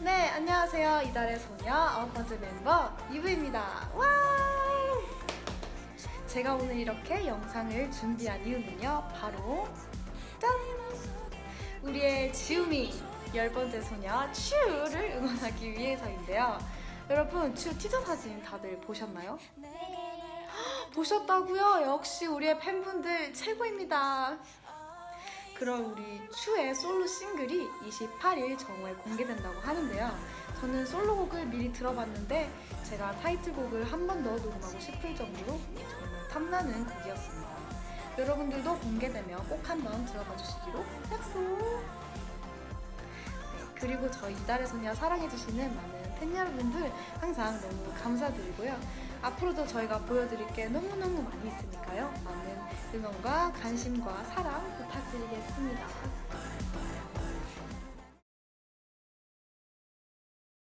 네, 안녕하세요. 이달의 소녀 아홉 번째 멤버 이브입니다. 와! 제가 오늘 이렇게 영상을 준비한 이유는요, 바로 짠! 우리의 지우미 열 번째 소녀 츄를 응원하기 위해서인데요. 여러분, 츄 티저 사진 다들 보셨나요? 헉, 보셨다고요? 역시 우리의 팬분들 최고입니다. 그럼 우리 츄의 솔로 싱글이 28일 정오에 공개된다고 하는데요. 저는 솔로곡을 미리 들어봤는데 제가 타이틀곡을 한 번 더 녹음하고 싶을 정도로 정말 탐나는 곡이었습니다. 여러분들도 공개되면 꼭 한번 들어봐 주시기로 약속! 네, 그리고 저희 이달의 소녀 사랑해주시는 많은 팬 여러분들 항상 너무 감사드리고요. 앞으로도 저희가 보여드릴 게 너무너무 많이 있으니까요. 많은 응원과 관심과 사랑 부탁드리겠습니다.